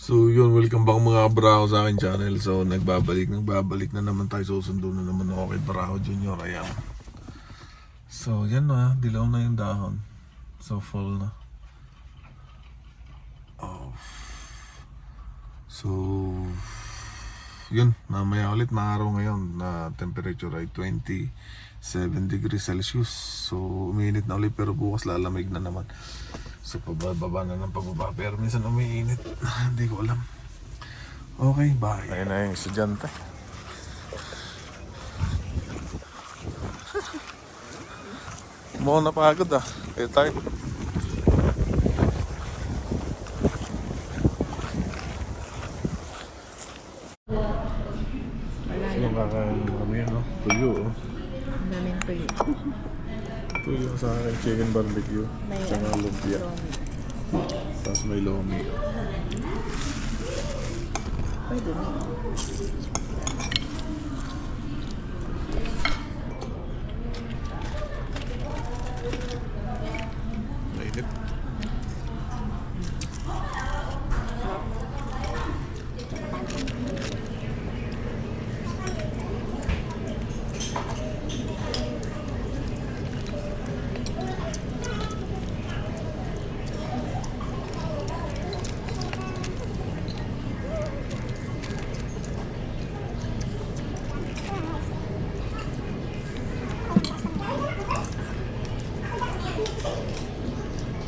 So yun, welcome back mga Braho sa akin channel. So nagbabalik, nagbabalik na naman tayo. Susundo na naman ako kay Braho Junior. Ayan. So yan na, dilaw na yung dahon. So fall na. Oh. So yun, mamaya ulit maaraw ngayon na temperature ay 27 degrees Celsius. So umiinit na ulit pero bukas lalamig na naman. So pababa na ng pababa pero minsan umiinit. Hindi ko alam. Okay, bye. Ayun na yung estudyante. Mukhang napagod ah. Kaya tayo. Sino kakain kami no? Tuyo oh. Ang daming tuyo. Tuyo sa akin, chicken barbecue. May Tsaka ano, lumpia. Tapos may lomi. Pwede na.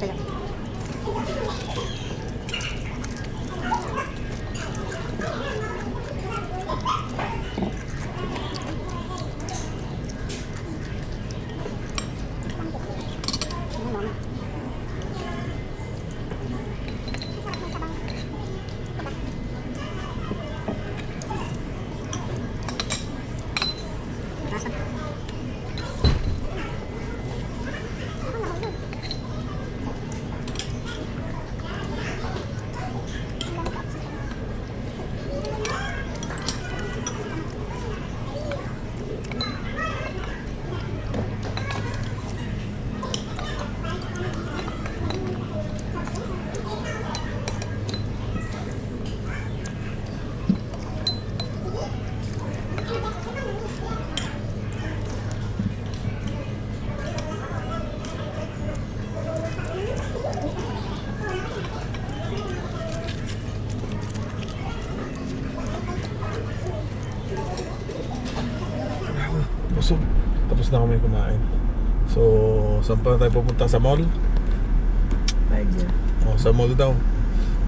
kayak na kami kumain. So, saan pa tayo pupunta? Sa mall? Pwede. O, sa mall daw.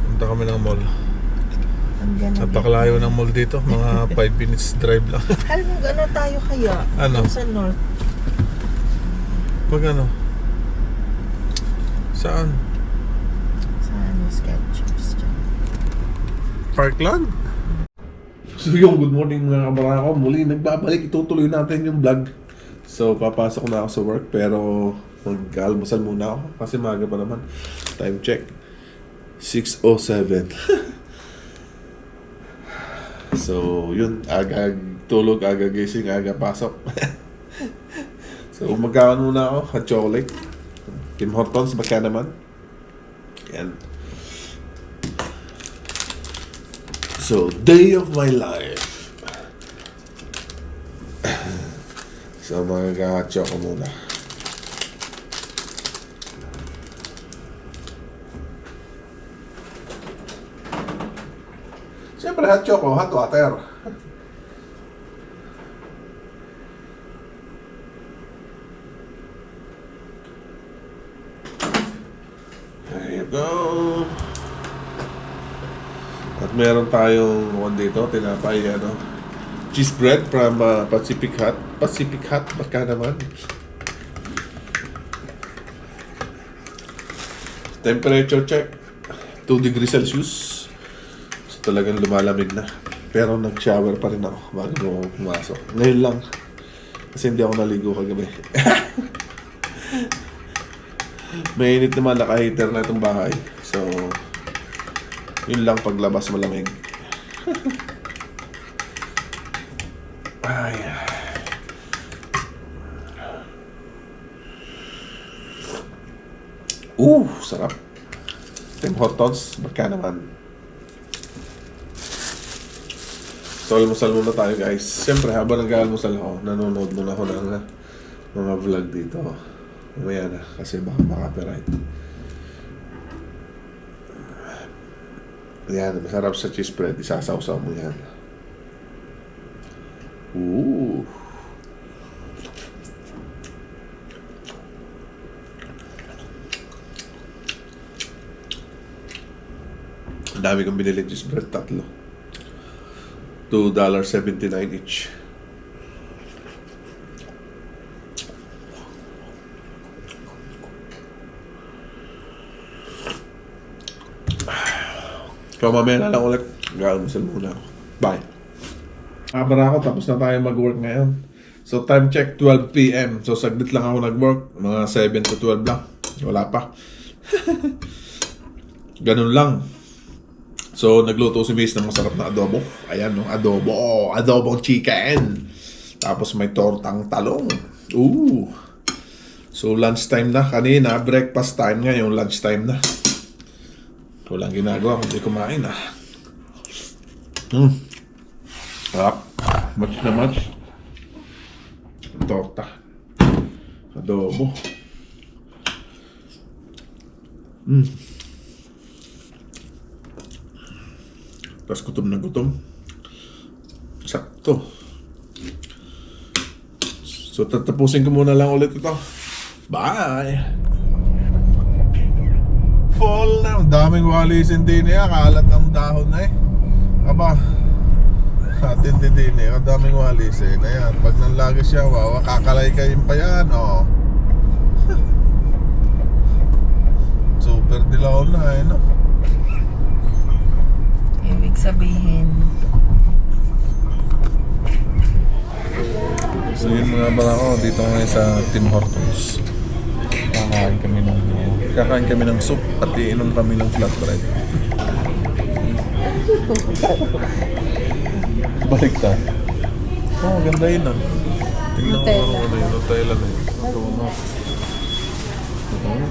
Punta kami ng mall. Napakalayo ng mall dito. Mga 5 minutes drive lang. Alam mo, ano tayo kaya? Ano? Sa north. Pag ano? Saan? Sa ano, Skechers. dyan. Parkland? So yung good morning mga kabarako, muli nagbabalik, itutuloy natin yung vlog. So papasok na ako sa work pero mag-almusal muna ako kasi maaga pa naman. Time check. 6.07 So yun, aga tulog, aga gising, aga pasok. so magkakan muna ako, hot chocolate. Tim Hortons, baka naman. Yan. So, day of my life. So, magkakatso ko muna. Siyempre, hot choco, hot water. There you go. At meron tayong one dito, tinapay, ano, cheese bread from uh, Pacific Hut. Pacific Hut, baka naman. Temperature check, 2 degrees Celsius. So talagang lumalamig na. Pero nag-shower pa rin ako bago pumasok. Ngayon lang. Kasi hindi ako naligo kagabi. Mainit naman naka-heater na itong bahay. So, yun lang paglabas malamig. Ay. Uh, sarap. Tim Hortons, baka naman. So, almusal muna tayo guys. Siyempre, habang nag-almusal ako, nanonood muna ako ng ah, mga vlog dito. Umaya na, kasi baka makapiright. Yan, masarap sa cheese bread. Isasawsaw mo yan. Ooh. Dami kong binili cheese bread, tatlo. $2.79 each. So mamaya na lang ulit. Gaalmusal muna ako. Bye. Abara ako, tapos na tayo mag-work ngayon. So time check, 12 p.m. So saglit lang ako nag-work. Mga 7 to 12 lang. Wala pa. Ganun lang. So, nagluto si Miss ng masarap na adobo. Ayan, no? Adobo. Oh, adobong chicken. Tapos may tortang talong. Ooh. So, lunchtime na. Kanina, breakfast time. Ngayon, lunchtime na. Walang ginagawa kundi kumain ah. Hmm. Sarap. Much na much. Torta. Adobo. Hmm. Tapos gutom na gutom. Sakto. So, tatapusin ko muna lang ulit ito. Bye! Fall na. Ang daming walisin din eh. Kalat ang dahon na eh. Aba. Atin din din eh. Ang daming walisin. Ayan. Pag nanlagi siya, wawa, kakalay kayo pa yan. Oh. Super dilaw na eh. No? Ibig sabihin, So yun mga bala ko, dito ngayon sa Tim Hortons. Kakain kami ng kakain kami ng soup at iinom kami ng flatbread. Baliktad. Oh, ganda yun ah. Tingnan mo Nutella. ano ano yun, Nutella na yun. Donut. Oo.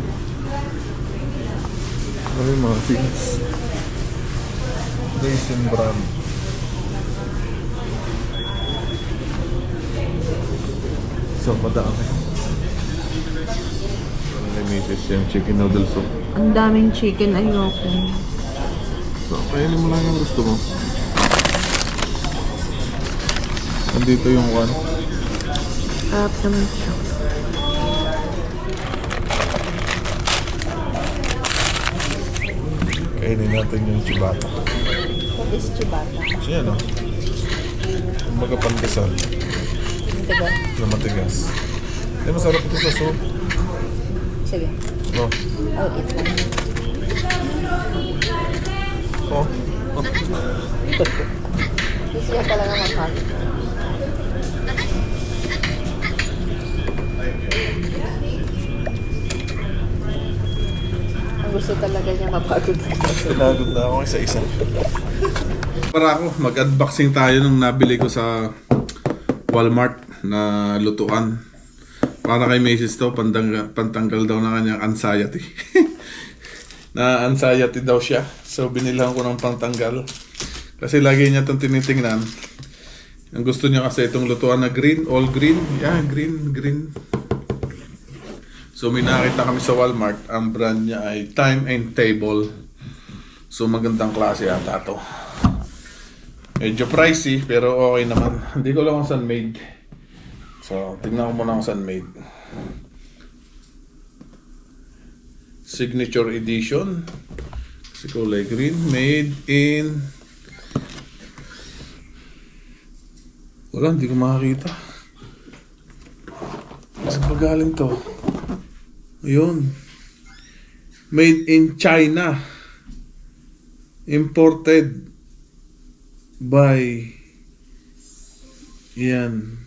Ano yung mga things? Raisin bran. So, madami. May misis yung chicken noodle soup. ang daming chicken ayoko. So, kainin mo lang yung gusto mo. Nandito yung one. Sarap naman siya. Kainin natin yung chibata. What is chibata? Siya, no? Kumbaga pandesal Diba? na matigas. Eh, masarap ito sa soup. Sige. No? I'll eat one. Oh. Gusto niya talaga mag-honey. Gusto talaga niya mapagod Pinagod na ako isa-isa. Para ako, mag-unboxing tayo nung nabili ko sa Walmart na lutuan. Para kay Macy's to, pandang, pantanggal daw na kanyang anxiety. na anxiety daw siya. So binilhan ko ng pantanggal. Kasi lagi niya itong tinitingnan. Ang gusto niya kasi itong lutuan na green, all green. Yeah, green, green. So may nakita kami sa Walmart. Ang brand niya ay Time and Table. So magandang klase ata to. Medyo pricey pero okay naman. Hindi ko lang kung saan made. So tingnan ko muna kung saan made. Signature edition. Kasi kulay green. Made in... Wala, hindi ko makakita. Saan pa galing to? Ayun. Made in China. Imported by yan.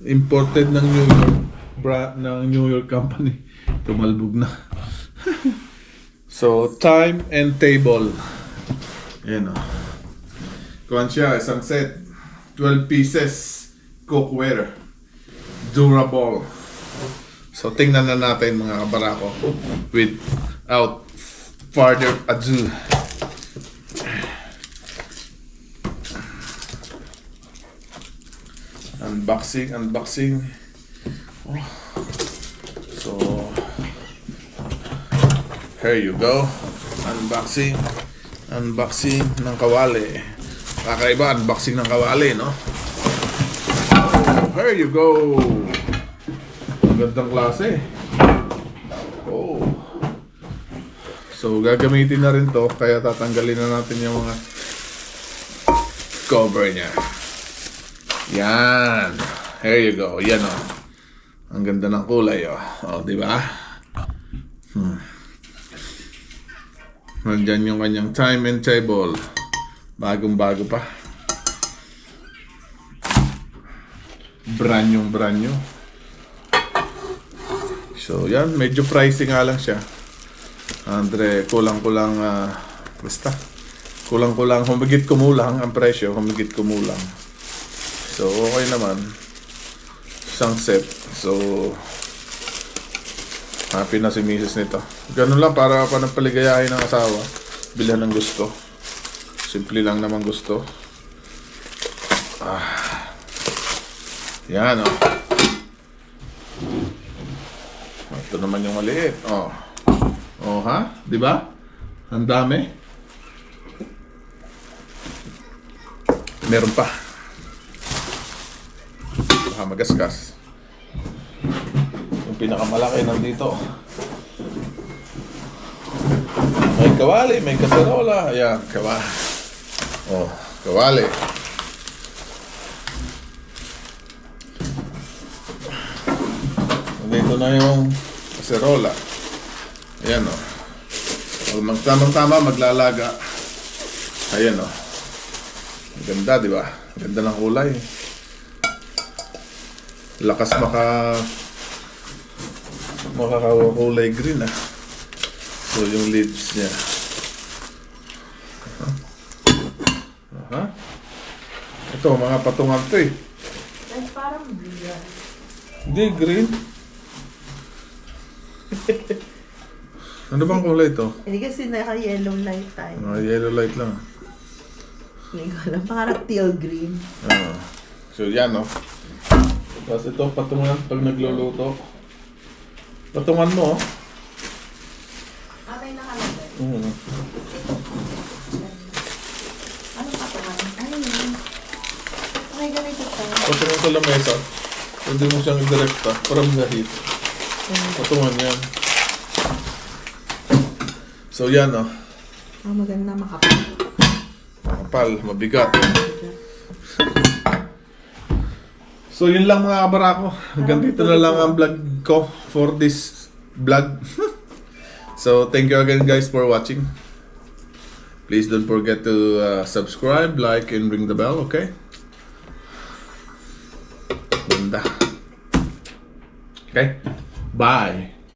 Imported ng New York bra ng New York company. Tumalbog na. So time and table. Yan o kuhan siya isang set. 12 pieces cookware. Durable so tingnan na natin mga kabarako without further ado Unboxing, unboxing. So, here you go. Unboxing. Unboxing ng kawali. Kakaiba, unboxing ng kawali, no? Here you go. Ang gandang klase. Oh. So, gagamitin na rin to, kaya tatanggalin na natin yung mga cover niya. Yan. Here you go. Yan oh. Ang ganda ng kulay oh. Oh, di ba? Hmm. Nandyan yung kanyang time and table. Bagong bago pa. Brand new. So, yan. Medyo pricey nga lang siya. Andre, kulang-kulang, ah, basta. Kulang-kulang, humigit kumulang ang presyo, humigit kumulang. So, okay naman. Isang set. So, happy na si Mrs. nito. Ganun lang para panapaligayahin ng asawa. Bilhan ng gusto. Simple lang naman gusto. Ah. Yan, oh. Ito naman yung maliit. Oh. Oh, ha? Di ba? Ang dami. Meron pa. Baka magasgas. Yung pinakamalaki nandito. May kawali, may kasarola. Ayan, kawa. Oh, kawali. Nandito na yung kaserola. Ayan o. Pag magtamang-tama, maglalaga. Ayan o. Ang Ganda, di ba? Ang Ganda ng kulay. Lakas maka makakakulay green ah. So yung leaves niya. Aha. Aha. Ito, mga patungan to eh. Ay, parang blue Hindi, green. Ano bang kulay ito? Hindi kasi naka-yellow light tayo. Mga yellow light lang. Hindi ko alam. Parang teal green. Ah. So yan no. Tapos ito patungan pag nagluluto. Patungan mo. oh. Ah, may nakalagay. Mm. Ano pa ito? Ay. Okay, ganito to. Patungan sa lamesa. Hindi mo siyang direkta. Parang gahit. Patungan yan. So yan no. Ah, maganda makapal. Makapal, mabigat. So yun lang mga kabarako. Hanggang dito na lang ang vlog ko for this vlog. so thank you again guys for watching. Please don't forget to uh, subscribe, like, and ring the bell, okay? Ganda. Okay? Bye!